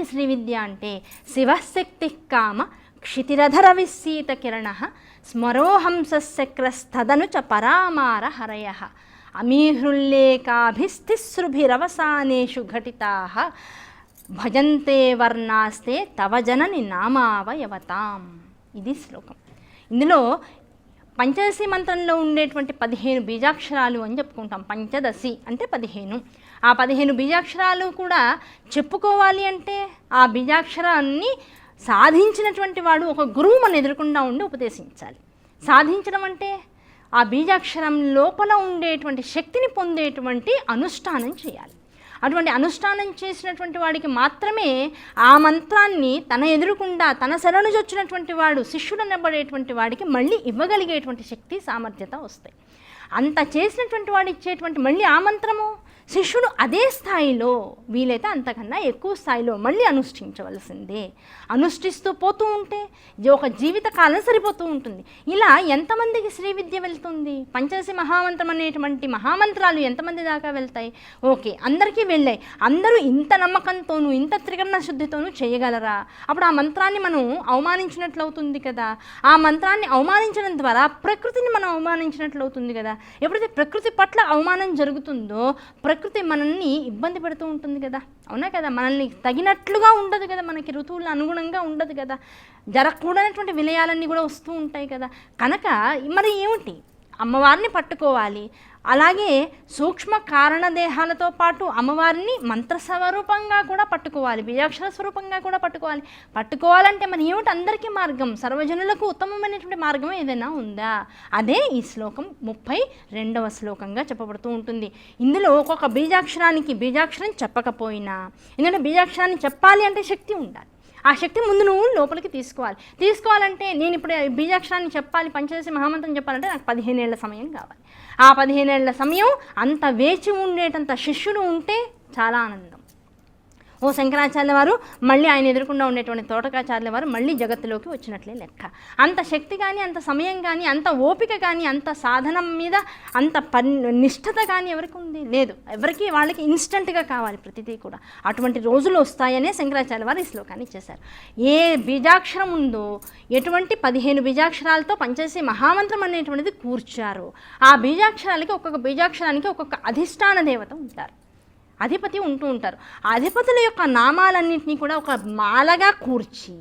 ఏమిటి శ్రీవిద్య అంటే శివశక్తి కామ క్షితిరధర విస్సీత కిరణ స్మరోహంసక్రస్తదను చ పరామార హరయ. అమీహృల్లేకాభిస్తిసృభిరవసానేషు ఘటితా. భజంతే వర్ణాస్తే తవ జనని నామావయవతాం. ఇది శ్లోకం. ఇందులో పంచదశి మంత్రంలో ఉండేటువంటి పదిహేను బీజాక్షరాలు అని చెప్పుకుంటాం. పంచదశి అంటే పదిహేను. ఆ పదిహేను బీజాక్షరాలు కూడా చెప్పుకోవాలి అంటే ఆ బీజాక్షరాన్ని సాధించినటువంటి వాడు ఒక గురువు మన ఎదురకుండా ఉండి ఉపదేశించాలి. సాధించడం అంటే ఆ బీజాక్షరం లోపల ఉండేటువంటి శక్తిని పొందేటువంటి అనుష్ఠానం చేయాలి. అటువంటి అనుష్ఠానం చేసినటువంటి వాడికి మాత్రమే ఆ మంత్రాన్ని తన ఎదురుకుండా తన శరణు వచ్చినటువంటి వాడు శిష్యుడు అనబడేటువంటి వాడికి మళ్ళీ ఇవ్వగలిగేటువంటి శక్తి సామర్థ్యత వస్తాయి. అంత చేసినటువంటి వాడు ఇచ్చేటువంటి మళ్ళీ ఆ మంత్రము? శిష్యుడు అదే స్థాయిలో వీలైతే అంతకన్నా ఎక్కువ స్థాయిలో మళ్ళీ అనుష్ఠించవలసిందే. అనుష్ఠిస్తూ పోతూ ఉంటే ఒక జీవితకాలం సరిపోతూ ఉంటుంది. ఇలా ఎంతమందికి శ్రీ విద్య వెళ్తుంది? పంచదశి మహామంత్రం అనేటువంటి మహామంత్రాలు ఎంతమంది దాకా వెళ్తాయి? ఓకే అందరికీ వెళ్ళాయి. అందరూ ఇంత నమ్మకంతోనూ ఇంత త్రికరణ శుద్ధితోనూ చేయగలరా? అప్పుడు ఆ మంత్రాన్ని మనం అవమానించినట్లు అవుతుంది కదా. ఆ మంత్రాన్ని అవమానించడం ద్వారా ప్రకృతిని మనం అవమానించినట్లు అవుతుంది కదా. ఎప్పుడైతే ప్రకృతి పట్ల అవమానం జరుగుతుందో ప్రకృతి ప్రకృతి మనల్ని ఇబ్బంది పెడుతూ ఉంటుంది కదా. అవునా కదా? మనల్ని తగినట్లుగా ఉండదు కదా. మనకి ఋతువులు అనుగుణంగా ఉండదు కదా. జరగకూడనటువంటి విలయాలన్నీ కూడా వస్తూ ఉంటాయి కదా. కనుక మరి ఏమిటి? అమ్మవారిని పట్టుకోవాలి. అలాగే సూక్ష్మ కారణదేహాలతో పాటు అమ్మవారిని మంత్ర స్వరూపంగా కూడా పట్టుకోవాలి బీజాక్షర స్వరూపంగా కూడా పట్టుకోవాలి. పట్టుకోవాలంటే మన ఏమిటి? అందరికీ మార్గం. సర్వజనులకు ఉత్తమమైనటువంటి మార్గం ఏదైనా ఉందా? అదే ఈ శ్లోకం ముప్పై రెండవ శ్లోకంగా చెప్పబడుతూ ఉంటుంది. ఇందులో ఒక్కొక్క బీజాక్షరానికి బీజాక్షరం చెప్పకపోయినా ఎందుకంటే బీజాక్షరాన్ని చెప్పాలి అంటే శక్తి ఉండాలి. ఆ శక్తి ముందు నువ్వు లోపలికి తీసుకోవాలి. తీసుకోవాలంటే నేను ఇప్పుడు బీజాక్షరాన్ని చెప్పాలి పంచదశి మహామంత్రం చెప్పాలంటే నాకు పదిహేనేళ్ళ సమయం కావాలి. ఆ పదిహేనేళ్ళ సమయం అంత వేచి ఉండేటంత శిష్యుడు ఉంటే చాలా ఆనందం. ఓ శంకరాచార్య వారు మళ్ళీ ఆయన ఎదుర్కొండా ఉండేటువంటి తోటకాచార్య వారు మళ్ళీ జగత్తులోకి వచ్చినట్లే లెక్క. అంత శక్తి కానీ అంత సమయం కానీ అంత ఓపిక కానీ అంత సాధనం మీద అంత పన్ నిష్ఠత కానీ ఎవరికి ఉంది? లేదు. ఎవరికి వాళ్ళకి ఇన్స్టంట్గా కావాలి ప్రతిదీ కూడా. అటువంటి రోజులు వస్తాయనే శంకరాచార్య వారు ఈ శ్లోకాన్ని ఇచ్చేశారు. ఏ బీజాక్షరం ఉందో ఎటువంటి పదిహేను బీజాక్షరాలతో పనిచేసే మహామంత్రం అనేటువంటిది కూర్చారు. ఆ బీజాక్షరాలకి ఒక్కొక్క బీజాక్షరానికి ఒక్కొక్క అధిష్టాన దేవత ఉంటారు. అధిపతి ఉంటూ ఉంటారు. ఆ అధిపతుల యొక్క నామాలన్నింటినీ కూడా ఒక మాలగా కూర్చి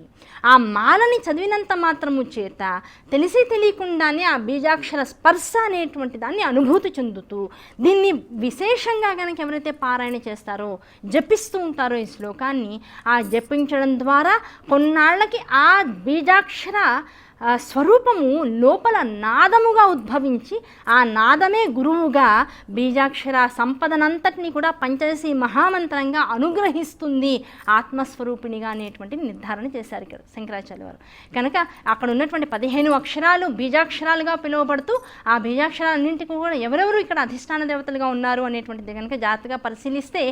ఆ మాలని చదివినంత మాత్రము చేత తెలిసి తెలియకుండానే ఆ బీజాక్షర స్పర్శ అనేటువంటి దాన్ని అనుభూతి చెందుతూ దీన్ని విశేషంగా కనుక ఎవరైతే పారాయణ చేస్తారో జపిస్తూ ఉంటారో ఈ శ్లోకాన్ని ఆ జపించడం ద్వారా కొన్నాళ్ళకి ఆ బీజాక్షర స్వరూపము లోపల నాదముగా ఉద్భవించి ఆ నాదమే గురువుగా బీజాక్షర సంపదనంతటిని కూడా పంచదశి మహామంత్రంగా అనుగ్రహిస్తుంది ఆత్మస్వరూపిణిగా అనేటువంటి నిర్ధారణ చేశారు ఇక్కడ శంకరాచార్య వారు. కనుక అక్కడ ఉన్నటువంటి పదిహేను అక్షరాలు బీజాక్షరాలుగా పిలువబడుతూ ఆ బీజాక్షరాలన్నింటికి కూడా ఎవరెవరు ఇక్కడ అధిష్టాన దేవతలుగా ఉన్నారు అనేటువంటిది కనుక జాగ్రత్తగా పరిశీలిస్తే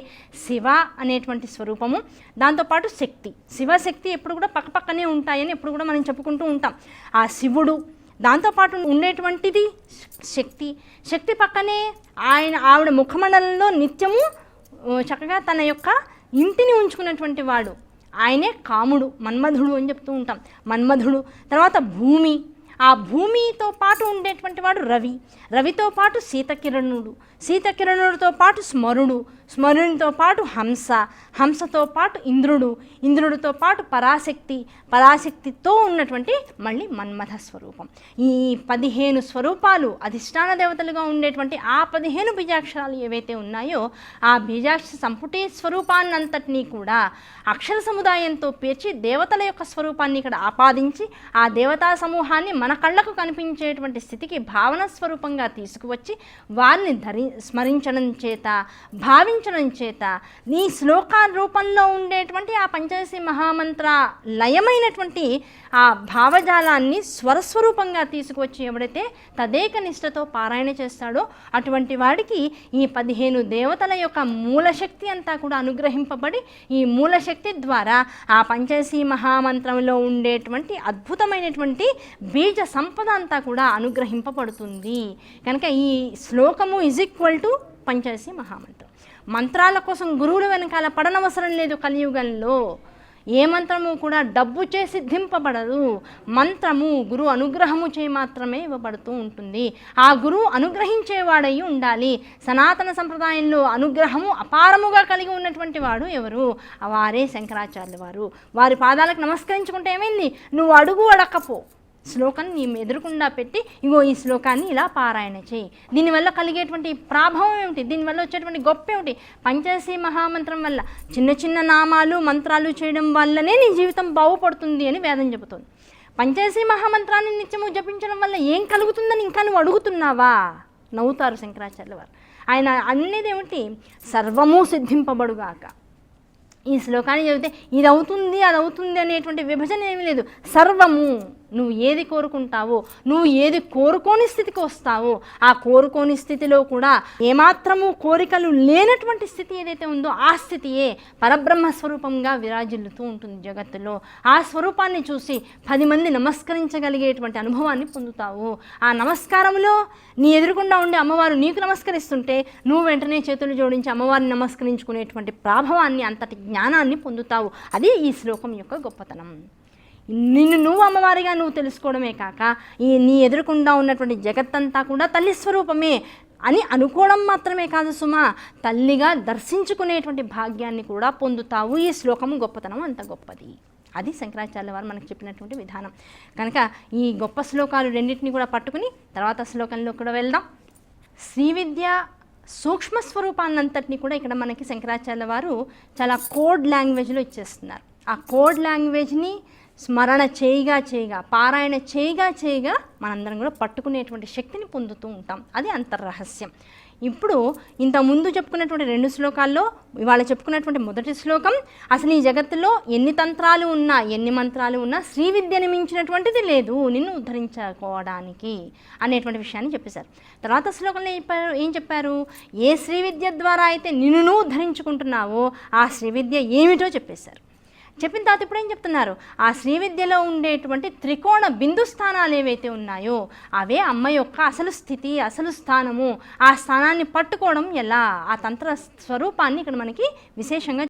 శివ అనేటువంటి స్వరూపము దాంతోపాటు శక్తి. శివశక్తి ఎప్పుడు కూడా పక్కపక్కనే ఉంటాయని ఎప్పుడు కూడా మనం చెప్పుకుంటూ ఉంటాం. ఆ శివుడు. దాంతోపాటు ఉండేటువంటిది శక్తి. శక్తి పక్కనే ఆయన ఆవిడ ముఖమండలంలో నిత్యము చక్కగా తన యొక్క ఇంటిని ఉంచుకున్నటువంటి వాడు. ఆయనే కాముడు మన్మధుడు అని చెప్తూ ఉంటాం. మన్మధుడు తర్వాత భూమి. ఆ భూమితో పాటు ఉండేటువంటి వాడు రవి. రవితో పాటు సీతకిరణుడు. సీతకిరణుడితో పాటు స్మరుడు. స్మరునితో పాటు హంస హంసతో పాటు ఇంద్రుడు ఇంద్రుడితో పాటు పరాశక్తి పరాశక్తితో ఉన్నటువంటి మళ్ళీ మన్మథ స్వరూపం. ఈ పదిహేను స్వరూపాలు అధిష్టాన దేవతలుగా ఉండేటువంటి ఆ పదిహేను బీజాక్షరాలు ఏవైతే ఉన్నాయో ఆ బీజాక్ష సంపుటి స్వరూపాన్నంతటినీ కూడా అక్షర సముదాయంతో పేర్చి దేవతల యొక్క స్వరూపాన్ని ఇక్కడ ఆపాదించి ఆ దేవతా సమూహాన్ని మన కళ్ళకు కనిపించేటువంటి స్థితికి భావన స్వరూపంగా తీసుకువచ్చి వారిని ధరి స్మరించడం చేత భావించడం చేత నీ శ్లోకాల రూపంలో ఉండేటువంటి ఆ పంచదశి మహామంత్ర లయమైనటువంటి ఆ భావజాలాన్ని స్వరస్వరూపంగా తీసుకువచ్చి ఎవడైతే తదేక నిష్టతో పారాయణ చేస్తాడో అటువంటి వాడికి ఈ పదిహేను దేవతల యొక్క మూలశక్తి అంతా కూడా అనుగ్రహింపబడి ఈ మూలశక్తి ద్వారా ఆ పంచదశి మహామంత్రంలో ఉండేటువంటి అద్భుతమైనటువంటి బీజ సంపద అంతా కూడా అనుగ్రహింపబడుతుంది. కనుక ఈ శ్లోకము ఈజ్ ఈక్వల్ టు పంచదశి మహామంత్రం. మంత్రాల కోసం గురువుల వెనకాల పడనవసరం లేదు కలియుగంలో. ఏ మంత్రము కూడా డబ్బు చేసి సిద్ధింపబడదు. మంత్రము గురు అనుగ్రహము చే మాత్రమే ఇవ్వబడుతూ ఉంటుంది. ఆ గురువు అనుగ్రహించేవాడై ఉండాలి. సనాతన సంప్రదాయంలో అనుగ్రహము అపారముగా కలిగి ఉన్నటువంటి వాడు ఎవరు? వారే శంకరాచార్యుల వారు. వారి పాదాలకు నమస్కరించుకుంటే ఏమైంది? నువ్వు అడుగు అడకపో శ్లోకాన్ని నీ ఎదురుకుండా పెట్టి ఇగో ఈ శ్లోకాన్ని ఇలా పారాయణ చేయి. దీనివల్ల కలిగేటువంటి ప్రభావం ఏమిటి? దీనివల్ల వచ్చేటువంటి గొప్ప ఏమిటి? పంచదశి మహామంత్రం వల్ల చిన్న చిన్న నామాలు మంత్రాలు చేయడం వల్లనే నీ జీవితం బాగుపడుతుంది అని వేదం చెబుతుంది. పంచదశి మహామంత్రాన్ని నిత్యము జపించడం వల్ల ఏం కలుగుతుందని ఇంకా నువ్వు అడుగుతున్నావా? నవ్వుతారు శంకరాచార్యుల వారు. ఆయన అనేది ఏమిటి? సర్వము సిద్ధింపబడుగాక. ఈ శ్లోకాన్ని చదివితే ఇది అవుతుంది అది అవుతుంది అనేటువంటి విభజన ఏమీ లేదు. సర్వము. నువ్వు ఏది కోరుకుంటావో నువ్వు ఏది కోరుకోని స్థితికి వస్తావో ఆ కోరుకోని స్థితిలో కూడా ఏమాత్రము కోరికలు లేనటువంటి స్థితి ఏదైతే ఉందో ఆ స్థితియే పరబ్రహ్మ స్వరూపంగా విరాజిల్లుతూ ఉంటుంది జగత్తులో. ఆ స్వరూపాన్ని చూసి పది మంది నమస్కరించగలిగేటువంటి అనుభవాన్ని పొందుతావు. ఆ నమస్కారంలో నీ ఎదురుకుండా ఉండే అమ్మవారు నీకు నమస్కరిస్తుంటే నువ్వు వెంటనే చేతులు జోడించి అమ్మవారిని నమస్కరించుకునేటువంటి ప్రాభవాన్ని అంతటి జ్ఞానాన్ని పొందుతావు. అది ఈ శ్లోకం యొక్క గొప్పతనం. నిన్ను నువ్వు అమ్మవారిగా నువ్వు తెలుసుకోవడమే కాక ఈ నీ ఎదురుకుండా ఉన్నటువంటి జగత్తంతా కూడా తల్లి స్వరూపమే అని అనుకోవడం మాత్రమే కాదు సుమా. తల్లిగా దర్శించుకునేటువంటి భాగ్యాన్ని కూడా పొందుతావు. ఈ శ్లోకము గొప్పతనం అంత గొప్పది. అది శంకరాచార్య వారు మనకు చెప్పినటువంటి విధానం. కనుక ఈ గొప్ప శ్లోకాలు రెండింటిని కూడా పట్టుకుని తర్వాత శ్లోకంలో కూడా వెళ్దాం. శ్రీ విద్య సూక్ష్మ స్వరూపాన్నంతటిని కూడా ఇక్కడ మనకి శంకరాచార్య వారు చాలా కోడ్ లాంగ్వేజ్లో ఇచ్చేస్తున్నారు. ఆ కోడ్ లాంగ్వేజ్ని స్మరణ చేయగా చేయగా పారాయణ చేయగా చేయగా మనందరం కూడా పట్టుకునేటువంటి శక్తిని పొందుతూ ఉంటాం. అది అంతర్రహస్యం. ఇప్పుడు ఇంత ముందు చెప్పుకున్నటువంటి రెండు శ్లోకాల్లో ఇవాళ చెప్పుకున్నటువంటి మొదటి శ్లోకం అసలు ఈ జగత్తులో ఎన్ని తంత్రాలు ఉన్నా ఎన్ని మంత్రాలు ఉన్నా శ్రీ విద్యని మించినటువంటిది లేదు నిన్ను ఉద్ధరించుకోవడానికి అనేటువంటి విషయాన్ని చెప్పేశారు. తర్వాత శ్లోకంలో చెప్పారు? ఏం చెప్పారు? ఏ శ్రీ విద్య ద్వారా అయితే నిన్ను ఉద్ధరించుకుంటున్నావో ఆ శ్రీ విద్య ఏమిటో చెప్పేశారు. చెప్పిన తర్వాత ఇప్పుడు ఏం చెప్తున్నారు? ఆ శ్రీ విద్యలో ఉండేటువంటి త్రికోణ బిందు స్థానాలు ఏవైతే ఉన్నాయో అవే అమ్మ యొక్క అసలు స్థితి అసలు స్థానము. ఆ స్థానాన్ని పట్టుకోవడం ఎలా? ఆ తంత్ర స్వరూపాన్ని ఇక్కడ మనకి విశేషంగా